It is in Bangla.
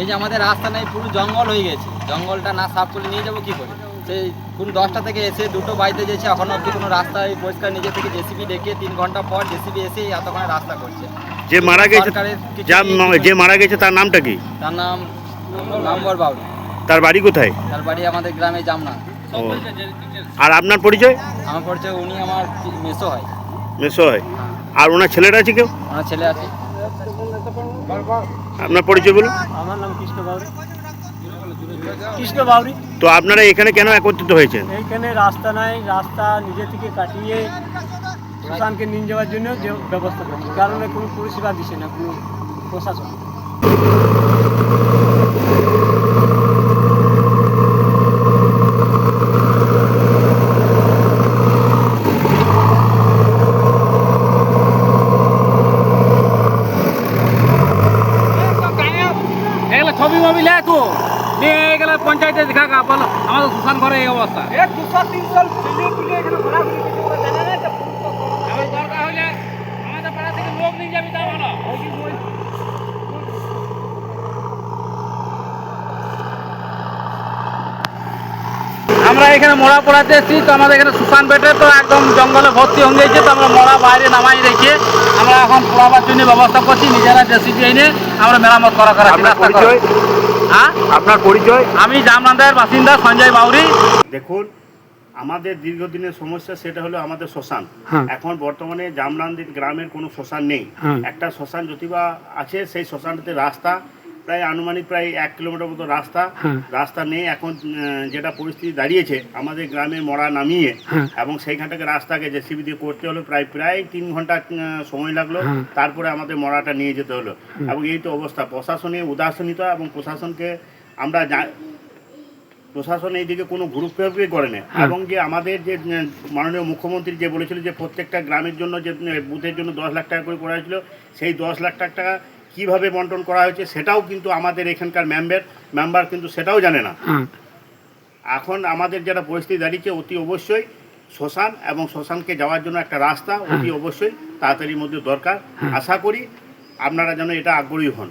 এই যে আমাদের রাস্তা নেই পুরো জঙ্গল হয়ে গেছে। জঙ্গলটা না সাফ করে নিয়ে যাব কি করে? সেই কোন দশটা থেকে এসে দুটো বাড়িতে যেছে এখন অব্দি কোনো রাস্তা এই পরিষ্কার নিজে থেকে জেসিবি ডেকে তিন ঘণ্টা পর জেসিবি এসে এতক্ষণে রাস্তা করছে। যে মারা গেছে যা মারা গেছে তার নামটা কি? তার নাম নম্বর বাবু। তার বাড়ি কোথায়? তার বাড়ি আমাদের গ্রামে জামনা। আর আপনার পরিচয়? আমার পরিচয় উনি আমার মেসো হয়। মেসো হয়। আর ওনার ছেলেটা আছে কেউ? ওনার ছেলে আছে। আপনার পরিচয় বলুন। আমার নাম কৃষ্ণ বাউরি। কৃষ্ণ বাউরি। তো আপনারা এখানে কেন একত্রিত হয়েছেন? এইখানে রাস্তা নাই রাস্তা নিজে থেকে কাটিয়ে সুশানকে নিয়ে যাওয়ার জন্য যে ব্যবস্থা করছে। কারণে কোনো পরিষেবা দিছে না কোনো প্রশাসন। তো। নিয়ে এগুলো পঞ্চায়েতে দেখা গা বলো আমাদের সুশান ঘরে এই অবস্থা। আমার দরকার হইলে আমাদের পাড়া থেকে লোক নিয়ে যাবি তা ভালো আমরা এখানে মরা পড়াতে এসেছি তো আমাদের এখানে সুশান পেটে তো একদম জঙ্গলে ভর্তি হয়ে গেছে তো আমরা মরা বাইরে নামাই রেখে আমরা এখন পড়াবার জন্য ব্যবস্থা করছি নিজেরা জেসিবি এনে আমরা মেরামত করা করা। পরিচয় হ্যাঁ? আপনার পরিচয়? আমি জামনান্দার বাসিন্দা সঞ্জয় বাউরি। দেখুন আমাদের দীর্ঘদিনের সমস্যা সেটা হলো আমাদের শ্মশান। হ্যাঁ। এখন বর্তমানে জামরান্দির গ্রামের কোনো শ্মশান নেই। হ্যাঁ। একটা শ্মশান যদিবা আছে সেই শ্মশানটাতে রাস্তা প্রায় আনুমানিক প্রায় এক কিলোমিটার মতো রাস্তা হ্যাঁ। রাস্তা নেই এখন যেটা পরিস্থিতি দাঁড়িয়েছে আমাদের গ্রামে মরা নামিয়ে হ্যাঁ। এবং সেইখানটাকে রাস্তাকে জেসিবি দিয়ে করতে হলো প্রায় প্রায় তিন ঘণ্টা সময় লাগল হ্যাঁ। তারপরে আমাদের মরাটা নিয়ে যেতে হলো এবং এই তো অবস্থা প্রশাসনের উদাসীনতা এবং প্রশাসনকে আমরা প্রশাসন এইদিকে কোনো গুরুত্বই করে না এবং যে আমাদের যে মাননীয় মুখ্যমন্ত্রী যে বলেছিল যে প্রত্যেকটা গ্রামের জন্য যে বুথের জন্য দশ লাখ টাকা করে করা হয়েছিল সেই দশ লাখ টাকা কীভাবে বন্টন করা হয়েছে সেটাও কিন্তু আমাদের এখানকার মেম্বার মেম্বার কিন্তু সেটাও জানে না। এখন আমাদের যারা পরিস্থিতি দাঁড়িয়েছে অতি অবশ্যই শ্মশান এবং শ্মশানকে যাওয়ার জন্য একটা রাস্তা অতি অবশ্যই তাড়াতাড়ির মধ্যে দরকার। আশা করি আপনারা যেন এটা আগ্রহী হন।